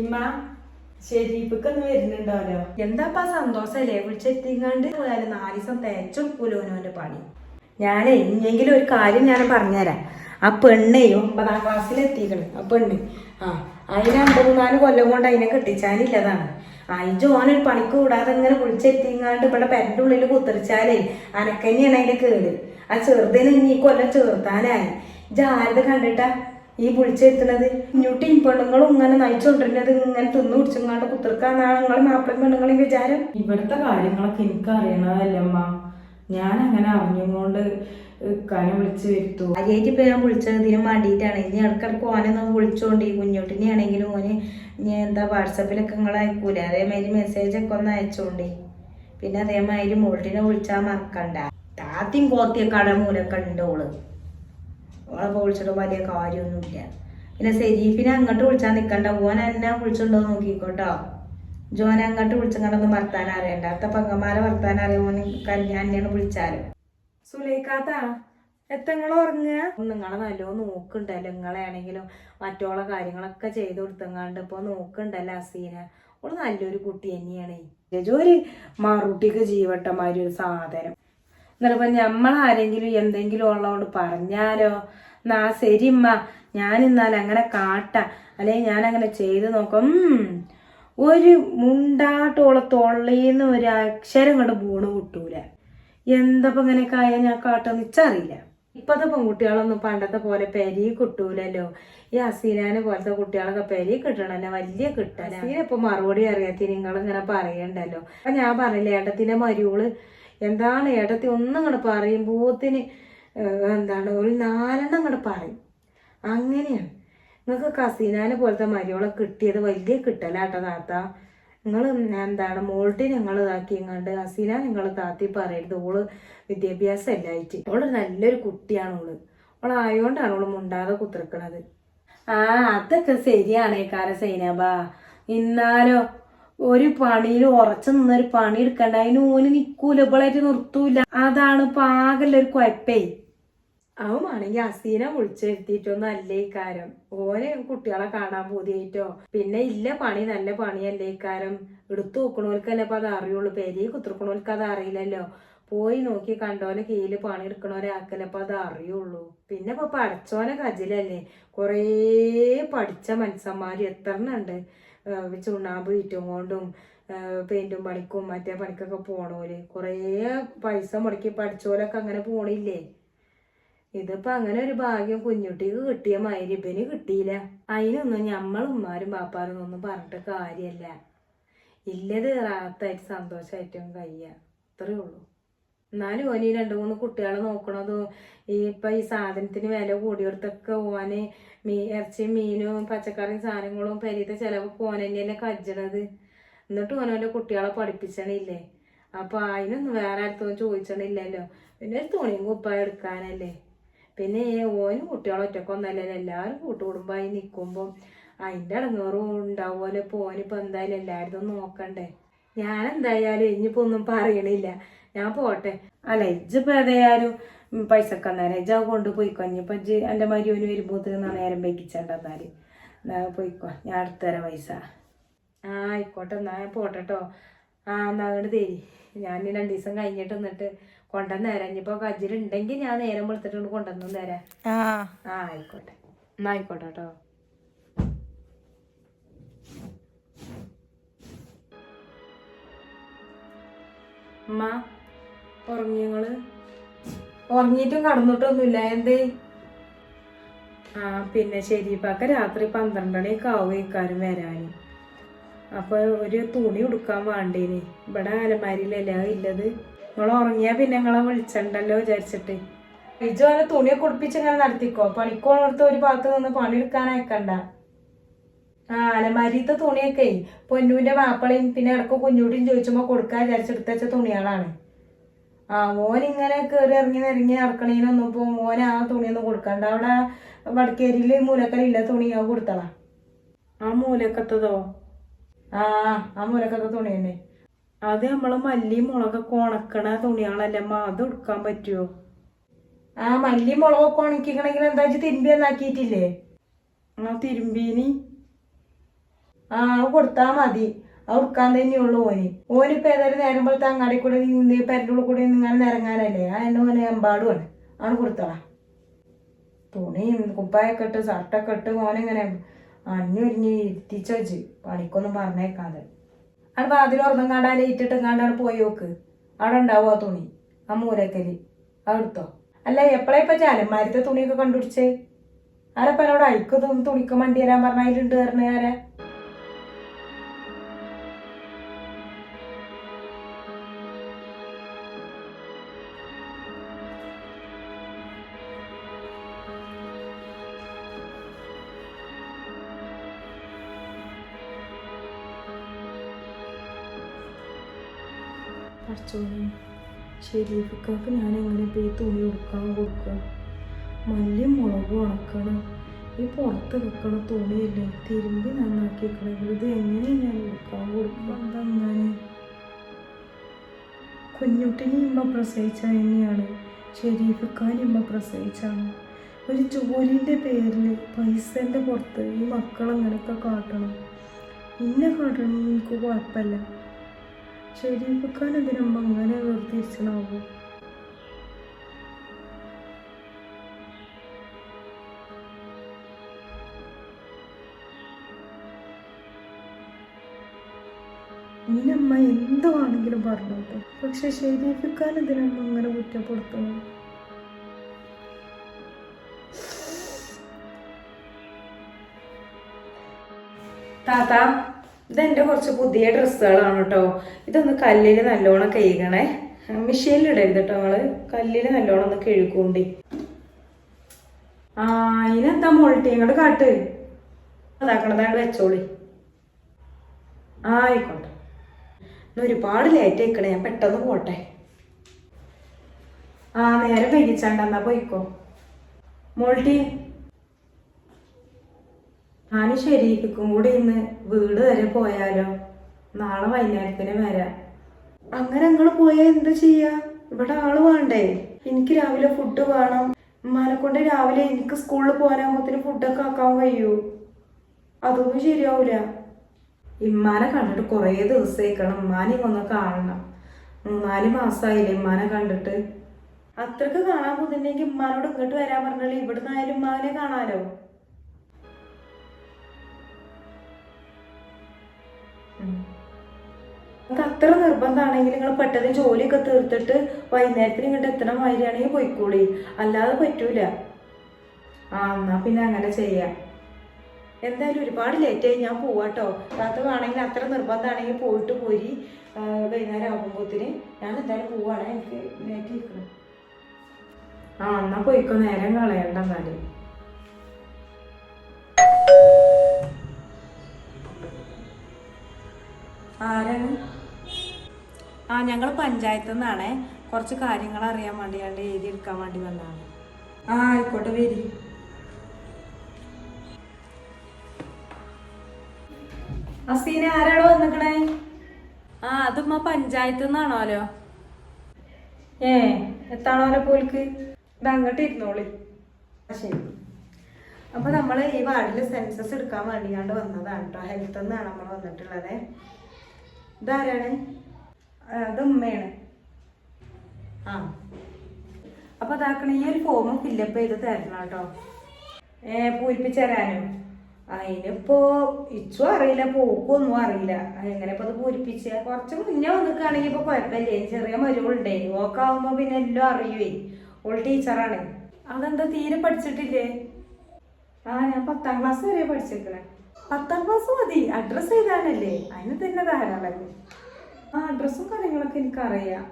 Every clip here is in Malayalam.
ഇമ്മ ശരീപ്പൊക്കെ വരുന്നുണ്ടാവല്ലോ. എന്താപ്പാ സന്തോഷല്ലേ? വിളിച്ചെത്തിങ്ങാണ്ട് പോയാലും? നാല് ദിവസം തേച്ചും പുലോനോന്റെ പണി. ഞാനേ ഇനിയെങ്കിലും ഒരു കാര്യം ഞാൻ പറഞ്ഞുതരാം. ആ പെണ്ണേ ഒമ്പതാം ക്ലാസ്സിൽ എത്തിക്കണ്. ആ പെണ്ണ്. ആ അതിന് അമ്പത് നാല് കൊല്ലം കൊണ്ട് അതിനെ കെട്ടിച്ചാനില്ലതാണ്. അഞ്ചു ഓനൊരു പണിക്ക് കൂടാതെ ഇങ്ങനെ വിളിച്ചെത്തിങ്ങാണ്ട് ഇവിടെ പെരന്റെ ഉള്ളിൽ കുത്തിരിച്ചാലേ അനക്കന്നെയാണ് അതിന്റെ കേട്. ആ ചെറുതിന് ഇനി കൊല്ലം ചേർത്താനായി. ജാരത കണ്ടിട്ടാ? ഈ വിളിച്ചെത്തുന്നത് ഇഞ്ഞൂട്ടിയും പെണ്ണുങ്ങളും ഇങ്ങനെ നയിച്ചുകൊണ്ടിരുന്നത് ഇങ്ങനെ തിന്നു കുടിച്ചങ്ങാണ്ട് കുത്തിർക്കാന്നാണ് നിങ്ങളെ മാപ്പിളും പെണ്ണുങ്ങളെയും വിചാരം. ഇവിടുത്തെ കാര്യങ്ങളൊക്കെ എനിക്ക് അറിയണതല്ലമ്മ ഞാൻ അങ്ങനെ അറിഞ്ഞുകൊണ്ട് കനെ വിളിച്ചു വരുത്തു. ആദ്യമായിട്ട് ഇപ്പൊ ഞാൻ വിളിച്ചത് ഇതിനും വേണ്ടിയിട്ടാണ് ഇനി ഇടക്കിടക്ക് ഓനൊന്ന് വിളിച്ചോണ്ട്. ഈ കുഞ്ഞോട്ടിനെ ആണെങ്കിലും ഓന് ഞാൻ എന്താ വാട്സപ്പിലൊക്കെ നിങ്ങൾ അയക്കൂല? അതേമാതിരി മെസ്സേജ് ഒക്കെ ഒന്ന് അയച്ചോണ്ടേ. പിന്നെ അതേമാതിരി മോൾട്ടിനെ വിളിച്ചാൽ മറക്കണ്ട. താത്തിയും കോത്തിയൊക്കെ അടമൂലൊക്കെ ഉണ്ട് ഓൾ. ഓളെ വിളിച്ചിട്ട് വലിയ കാര്യമൊന്നുമില്ല. പിന്നെ സെരീഫിനെ അങ്ങോട്ട് വിളിച്ചാൽ നിൽക്കണ്ട ഓൻ എന്നെ വിളിച്ചിട്ടുണ്ടോ നോക്കിക്കോട്ടോ. ജോനെ അങ്ങോട്ട് വിളിച്ചങ്ങോട്ടൊന്നും വർത്താനം അറിയണ്ട. അത്ത പങ്കന്മാരെ വർത്താനം അറിയാൻ കല്യാണിനെയാണ് വിളിച്ചാലും. സുലേഖാത്ത എത്തങ്ങൾ ഉറങ്ങുക? നിങ്ങളെ നല്ലോ നോക്കുണ്ടല്ലോ നിങ്ങളെ ആണെങ്കിലും മറ്റുള്ള കാര്യങ്ങളൊക്കെ ചെയ്ത് കൊടുത്തങ്ങാണ്ട് ഇപ്പൊ നോക്കുണ്ടല്ലോ അസീന. ഓൾ നല്ലൊരു കുട്ടി തന്നെയാണ്. ഒരു മാറൂട്ടിക്ക് ജീവട്ടമാതിരി ഒരു സാധനം. എന്നിട്ടിപ്പോ നമ്മളാരെങ്കിലും എന്തെങ്കിലും ഉള്ളതുകൊണ്ട് പറഞ്ഞാലോ? എന്നാ ശരിമ്മ ഞാൻ അങ്ങനെ കാട്ട. അല്ലെങ്കിൽ ഞാൻ അങ്ങനെ ചെയ്ത് നോക്കാം. ഒരു മുണ്ടാട്ടോളെ തൊള്ളിന്ന് ഒരു അക്ഷരം കൊണ്ട് ബൂണ് കിട്ടൂല. എന്തപ്പം ഇങ്ങനെയൊക്കെ കായ ഞാൻ കാട്ടെന്ന് വെച്ചറിയില്ല ഇപ്പത്തെ പെൺകുട്ടികളൊന്നും പണ്ടത്തെ പോലെ പെരി കിട്ടൂലല്ലോ. ഈ അസീനാനെ പോലത്തെ കുട്ടികളൊക്കെ പെരി കിട്ടണല്ലോ വലിയ കിട്ടല. ഇപ്പൊ മറുപടി അറിയാത്ത നിങ്ങൾ ഇങ്ങനെ പറയണ്ടല്ലോ. അപ്പൊ ഞാൻ പറഞ്ഞില്ലേ ഏട്ടത്തിന്റെ മരുവൾ എന്താണ് ഏട്ടത്തി ഒന്നും കൂടെ പറയും ഭൂത്തിന് എന്താണ് ഒരു നാലെണ്ണം കൂടെ പറയും. അങ്ങനെയാണ്. നിങ്ങൾക്ക് കസീനാനെ പോലത്തെ മരിയോളെ കിട്ടിയത് വലിയ കിട്ടലാട്ടോ താത്ത. നിങ്ങൾ എന്താണ് മോൾട്ടി ഞങ്ങൾ ഇതാക്കി ഇങ്ങാണ്ട് ഹസീന നിങ്ങൾ താത്തി പറയരുത്. ഓൾ വിദ്യാഭ്യാസം ഇല്ലായിട്ട് ഓൾ നല്ലൊരു കുട്ടിയാണ് ഓൾ. ഓളായോണ്ടാണ് ഓൾ മുണ്ടാതെ കുത്തിർക്കണത് ആ അതൊക്കെ ശരിയാണേ കാര സൈനബാ. ഇന്നാലോ ഒരു പണിയിൽ ഉറച്ചു നിന്നൊരു പണി എടുക്കണ്ട. അതിന് ഓന് നിക്കൂല ഇവളായിട്ട് നിർത്തൂല. അതാണ് ഇപ്പൊ ഒരു കുഴപ്പേ. അവമാണെങ്കിൽ അസീന വിളിച്ചെടുത്തിട്ടൊന്നും അല്ലേ ഇക്കാരം ഓനെ കുട്ടികളെ കാണാൻ പോതിയായിട്ടോ. പിന്നെ ഇല്ല പണി നല്ല പണിയല്ലേ ഇക്കാരം എടുത്തു നോക്കണോൽക്കല്ലേ അപ്പൊ അത് അറിയുള്ളൂ. പെരി കുത്തിർക്കണോൽക്ക് അത് അറിയില്ലല്ലോ. പോയി നോക്കി കണ്ടോനെ കീഴിൽ പണി എടുക്കണോരെ ആക്കലപ്പോ അത് അറിയുള്ളൂ. പിന്നെ ഇപ്പൊ പഠിച്ചോനെ കജിലല്ലേ. കൊറേ പഠിച്ച മനുഷ്യന്മാര് എത്രണ്ണുണ്ട്. ചുണ്ണാമ്പ് വിറ്റും കൊണ്ടും പെയിന്റും പണിക്കും മറ്റേ പണിക്കൊക്കെ പോണോൽ. കുറേ പൈസ മുടക്കി പഠിച്ചോലൊക്കെ അങ്ങനെ പോണില്ലേ? ഇതിപ്പോ അങ്ങനെ ഒരു ഭാഗ്യം കുഞ്ഞുട്ടിക്ക് കിട്ടിയ മാതിരി ഇവന് കിട്ടിയില്ല. അതിനൊന്നും ഞമ്മളുമ്മാരും പാപ്പാരും ഒന്നും പറഞ്ഞിട്ട് കാര്യമല്ല ഇല്ലത് റാത്തായിട്ട് സന്തോഷമായിട്ടും കഴിയ. അത്രേ ഉള്ളൂ. എന്നാലും ഓന് ഈ രണ്ട് മൂന്ന് കുട്ടികളെ നോക്കണതും ഈ ഇപ്പൊ ഈ സാധനത്തിന് വില കൂടിയെടുത്തൊക്കെ ഓന് മീ ഇറച്ചിയും മീനും പച്ചക്കറിയും സാധനങ്ങളും പെരീത്തെ ചിലവൊക്കെ ഓൻ തന്നെയല്ലേ കജ്ജണത്. എന്നിട്ട് ഓനോന്റെ കുട്ടികളെ പഠിപ്പിച്ചണില്ലേ. അപ്പൊ അതിനൊന്നും വേറെ അടുത്തൊന്നും ചോദിച്ചണില്ലല്ലോ. പിന്നെ ഒരു തുണിയും കുപ്പായ എടുക്കാനല്ലേ. പിന്നെ ഓനും കുട്ടികളും ഒറ്റക്കൊന്നല്ലല്ലോ എല്ലാവരും കൂട്ടുകുടുംബമായി നിൽക്കുമ്പോൾ അതിന്റെ അടങ്ങേറും ഉണ്ടാവുമല്ലോ. ഇപ്പോൾ ഓനിപ്പോൾ എന്തായാലും എല്ലാവരും നോക്കണ്ടേ. ഞാൻ എന്തായാലും ഇനിയിപ്പോൾ ഒന്നും പറയണില്ല. ഞാൻ പോട്ടെ. അല്ല ഇജ്ജിപ്പോൾ ഏതായാലും പൈസക്ക് അന്നേരം ഇജ്ജ കൊണ്ടുപോയി ഇപ്പൊ ഇജ്ജ് എന്റെ മരിയോന് നേരം വൈകിച്ചണ്ടെന്നാൽ എന്നാ പോയിക്കോ. ഞാൻ അടുത്തരാം പൈസ. ആ ആയിക്കോട്ടെ. എന്നാ ഞാൻ പോട്ടെ കേട്ടോ ആ എന്നാ അങ്ങോട്ട് തരി. ഞാൻ ഇനി രണ്ട് ദിവസം കഴിഞ്ഞിട്ട് എന്നിട്ട് കൊണ്ടുവന്ന് തരാം. ഇനിയിപ്പോൾ കജ്ജിലുണ്ടെങ്കിൽ ഞാൻ നേരം വെളുത്തിട്ട് കൊണ്ടുവന്നു തരാം. ആ. ആയിക്കോട്ടെ. എന്നാ ആയിക്കോട്ടെ കേട്ടോ അമ്മ ഉറങ്ങി നിങ്ങൾ ഉറങ്ങിയിട്ടും കടന്നിട്ടൊന്നുമില്ല. എന്തേ? ആ പിന്നെ ശരി ഇപ്പൊക്കെ രാത്രി പന്ത്രണ്ട് മണിയൊക്കെ ആവും ഇക്കാരും വരാന്. അപ്പൊ ഒരു തുണി ഉടുക്കാൻ വേണ്ടേന്. ഇവിടെ അലമാരിയിലല്ല ഇല്ലത്. നിങ്ങൾ ഉറങ്ങിയാ പിന്നെ നിങ്ങളെ വിളിച്ചണ്ടല്ലോ വിചാരിച്ചിട്ട്. ഇജോനെ തുണിയൊക്കെ ഉടുപ്പിച്ച് ഇങ്ങനെ നടത്തിക്കോ? പണിക്കോണടുത്ത് ഒരു ഭാഗത്ത് നിന്ന് പണിയെടുക്കാൻ അയക്കണ്ട ആ അലമാരിത്തെ തുണിയൊക്കെ. പൊന്നുവിന്റെ മാപ്പിളയും പിന്നെ ഇടയ്ക്ക് കുഞ്ഞൂടിയും ചോദിച്ചുമ്പോ കൊടുക്കാൻ വിചാരിച്ചെടുത്ത തുണികളാണ്. ആ മോൻ ഇങ്ങനെ കയറി ഇറങ്ങി നിറങ്ങി നടക്കണേനൊന്നും ഇപ്പൊ മോൻ ആ തുണിയൊന്നും കൊടുക്കണ്ട. അവിടെ വടക്കേരിയിൽ മൂലക്കലില്ല തുണി അത് കൊടുത്തളാ ആ മൂലക്കത്തതോ? ആ ആ മൂലക്കത്ത തുണി തന്നെ. അത് നമ്മൾ മല്ലി മുളകൊക്കെ ഉണക്കണ തുണികളല്ലേ അമ്മ അത് എടുക്കാൻ പറ്റുമോ ആ മല്ലി മുളകൊക്കെ ഉണക്കിക്കണമെങ്കിൽ എന്താ വെച്ചാൽ തിരുമ്പി എന്നാക്കിയിട്ടില്ലേ ആ തിരുമ്പീനി. ആ കൊടുത്താ മതി. അത് തന്നെയുള്ളു ഓന്. ഓനിപ്പോ ഏതായാലും നേരം തങ്ങാടി കൂടെ നീ പെരന്റെ കൂടെ ഇങ്ങനെ ഇറങ്ങാനല്ലേ ആ എന്നെ ഓന് എമ്പാടുമാണ് ആണ്. കൊടുത്തളാ തുണി കുപ്പായൊക്കെ ഇട്ട് ഷർട്ടൊക്കെ ഇട്ട് ഓനെങ്ങനെ അഞ്ഞൊരിഞ്ഞ് ഇരുത്തിച്ച് പണിക്കൊന്നും പറഞ്ഞേക്കാതെ. വാതിൽ ഉറന്നും കാണ്ടാ ലേറ്റിട്ട് കാണ്ടാണ് പോയി നോക്ക്. അവിടെ ആ തുണി? ആ മൂലക്കൽ. അവിടുത്തോ അല്ല എപ്പോഴാ ഇപ്പൊ ചാലന്മാരത്തെ തുണിയൊക്കെ കണ്ടുപിടിച്ചേ? ആരപ്പനോട് അയക്കും തുണിക്ക് വണ്ടി തരാൻ പറഞ്ഞ അതിലുണ്ട് പറഞ്ഞ ആരാ? അച്ഛനെ ഷെരീഫിക്കാക്ക് ഞാൻ എങ്ങനെ പോയി തുണി കൊടുക്കാൻ കൊടുക്കുക. മല്ലിയും മുളകും ഉണക്കണം. ഈ പുറത്ത് വെക്കണ തുണിയല്ലേ? തിരുമ്പി നന്നാക്കി വെക്കണം ഇത് എങ്ങനെ ഞാൻ കൊടുക്കാൻ കൊടുക്കുക? എന്താ കുഞ്ഞുട്ടിനെ ഇമ്മ പ്രസവിച്ച തന്നെയാണ് ഷെരീഫിക്കാൻ ഇമ്മ പ്രസവിച്ചാണ്. ഒരു ജോലിന്റെ പേരിൽ പൈസന്റെ പുറത്ത് ഈ മക്കളങ്ങനെയൊക്കെ കാട്ടണം. ഇന്നെ കാട്ടണം എനിക്ക് കുഴപ്പമില്ല. ഷെരീഫിക്കാൻ ഇതിനമ്മ അങ്ങനെ വേർതിരിച്ചണാവോ ഇനമ്മ എന്തുവാണെങ്കിലും പറഞ്ഞോട്ടെ. പക്ഷെ ഷെരീഫിക്കാൻ ഇതിനമ്മ അങ്ങനെ കുറ്റപ്പെടുത്തണം? താത്ത ഇതെന്റെ കുറച്ച് പുതിയ ഡ്രസ്സുകളാണ് കേട്ടോ ഇതൊന്ന് കല്ലിൽ നല്ലോണം കഴുകണേ. മെഷീനിൽ ഇടരുത് കേട്ടോ നമ്മൾ കല്ലിൽ നല്ലോണം ഒന്ന് കഴുകൂണ്ടി. ആ ഇനെന്താ മുൾട്ടി ഇങ്ങോട്ട് കാട്ട്. അതാക്കണതാണ് വെച്ചോളി. ആയിക്കോട്ടെ. ഒരുപാട് ലേറ്റ് ആയിക്കണേ. ഞാൻ പെട്ടെന്ന് പോട്ടെ. ആ നേരെ വൈകിച്ചാണ്ട് എന്നാ പോയിക്കോ. മോൾട്ടി ഞാൻ ശരിക്കും കൂടി ഇന്ന് വീട് വരെ പോയാലോ? നാളെ വൈകുന്നേരത്തിന് വരാം. അങ്ങനെ നിങ്ങൾ പോയാൽ എന്ത് ചെയ്യാ? ഇവിടെ ആൾ വേണ്ടേ? എനിക്ക് രാവിലെ ഫുഡ് വേണം. ഉമ്മാനെ കൊണ്ട് രാവിലെ എനിക്ക് സ്കൂളിൽ പോകാനാകുമ്പോത്തിന് ഫുഡൊക്കെ ആക്കാൻ കഴിയൂ. അതൊന്നും ശരിയാവൂല. ഇമ്മാനെ കണ്ടിട്ട് കുറേ ദിവസമായിക്കണം ഉമ്മാനെ ഒന്ന് കാണണം. മൂന്നാൽ മാസമായില്ലേ ഇമ്മാനെ കണ്ടിട്ട്. അത്രയ്ക്ക് കാണാൻ പോകുന്നുണ്ടെങ്കിൽ ഉമ്മാനോട് ഇങ്ങോട്ട് വരാൻ പറഞ്ഞാലേ ഇവിടുന്ന് ആയാലും ഉമ്മാനെ കാണാലോ? നിങ്ങൾക്ക് അത്ര നിർബന്ധമാണെങ്കിൽ നിങ്ങൾ പെട്ടെന്ന് ജോലിയൊക്കെ തീർത്തിട്ട് വൈകുന്നേരത്തിന് ഇങ്ങോട്ട് എത്തണ മാതിരിയാണെങ്കിൽ പോയിക്കൂടി അല്ലാതെ പറ്റൂല. ആ എന്നാ പിന്നെ അങ്ങനെ ചെയ്യാം. എന്തായാലും ഒരുപാട് ലേറ്റായി ഞാൻ പോവാട്ടോ. താത്ത വേണമെങ്കിൽ അത്ര നിർബന്ധമാണെങ്കിൽ പോയിട്ട് പോരി. വൈകുന്നേരം ആകുമ്പോത്തിന് ഞാൻ എന്തായാലും പോവാണ്. എനിക്ക് ലേറ്റ് ആ എന്നാ പോയിക്കോ. നേരം കളയണ്ട എന്നാൽ. ആരാണ്? ആ ഞങ്ങൾ പഞ്ചായത്തു നിന്നാണേ. കുറച്ച് കാര്യങ്ങൾ അറിയാൻ വേണ്ടിയാണ്ട് എഴുതി എടുക്കാൻ വേണ്ടി വന്നതാണ്. ആ ആയിക്കോട്ടെ വരി. അസീന ആരാടോ വന്നിക്കണേ? ആ അതുമ്മ പഞ്ചായത്തു നിന്നാണോലോ? ഏ എത്താണോലോ പോൽക്ക്? ഇത് അങ്ങോട്ട് ഇരുന്നോളി. ശരി. അപ്പൊ നമ്മൾ ഈ വാർഡിൽ സെൻസസ് എടുക്കാൻ വേണ്ടിയാണ്ട് വന്നതാണ് കേട്ടോ. ഹെൽത്ത് നിന്നാണ് നമ്മൾ വന്നിട്ടുള്ളത്. ഇതാരാണ്? അത് ഉമ്മയാണ് ആ. അപ്പൊ അതാക്കണ ഈ ഒരു ഫോം ഫില്ലപ്പ് ചെയ്ത് തരണം കേട്ടോ. ഏ പൂരിപ്പിച്ച് തരാനോ? അതിനിപ്പോ ഇച്ചു അറിയില്ല പോക്കൊന്നും അറിയില്ല. എങ്ങനെ ഇപ്പൊ അത് പൂരിപ്പിച്ച? കുറച്ച് മുന്നേ വന്നിക്കാണെങ്കിൽ ഇപ്പൊ കുഴപ്പമില്ലേ. ചെറിയ മരുവുണ്ടേ ഓക്കാവുമ്പോ പിന്നെ എല്ലാം അറിയുവേ. ഓൾ ടീച്ചറാണ് അതെന്താ തീരെ പഠിച്ചിട്ടില്ലേ? ആ ഞാൻ പത്താം ക്ലാസ് വരെ പഠിച്ചേക്കണേ പത്താം ക്ലാസ് മതി. അഡ്രസ്സ് ചെയ്താലല്ലേ അതിന് തന്നെ ധാരാളല്ലേ ആ അഡ്രസ്സും കാര്യങ്ങളൊക്കെ എനിക്കറിയാം.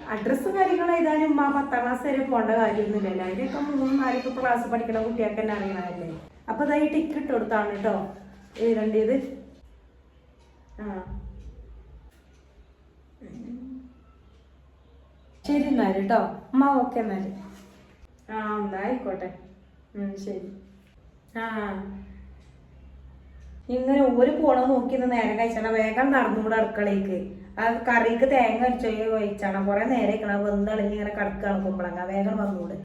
അഡ്രസ്സും കാര്യങ്ങളും എഴുതാനും ഉമ്മ പത്താം ക്ലാസ് വരെ പോകേണ്ട കാര്യമൊന്നുമില്ലല്ലോ അതിനൊക്കെ മൂന്നും നാലൊക്കെ ക്ലാസ് പഠിക്കണ കുട്ടിയൊക്കെ തന്നെ അറിയണമല്ലേ അപ്പോൾ അതായി ടിക്കറ്റ് ഇട്ട് കൊടുത്താണ് കേട്ടോ. എഴുതേണ്ടത്. ആ. ശരി എന്നാൽ കേട്ടോ അമ്മ ഓക്കെ എന്നാൽ ആ എന്നാ ആയിക്കോട്ടെ. ശരി. ആ. ഇങ്ങനെ ഒരു പോണ നോക്കി നേരെ കഴിച്ചണ വേഗം നടന്നുകൂടെ അടുക്കളയ്ക്ക് ആ കറിക്ക് തേങ്ങ അടിച്ചോ ഒഴിച്ചാണ്. കുറെ നേരം വെന്തളിഞ്ഞ് ഇങ്ങനെ കിടക്കുകയാണ് കുമ്പളങ്ങ. വേഗം വന്നൂടെ.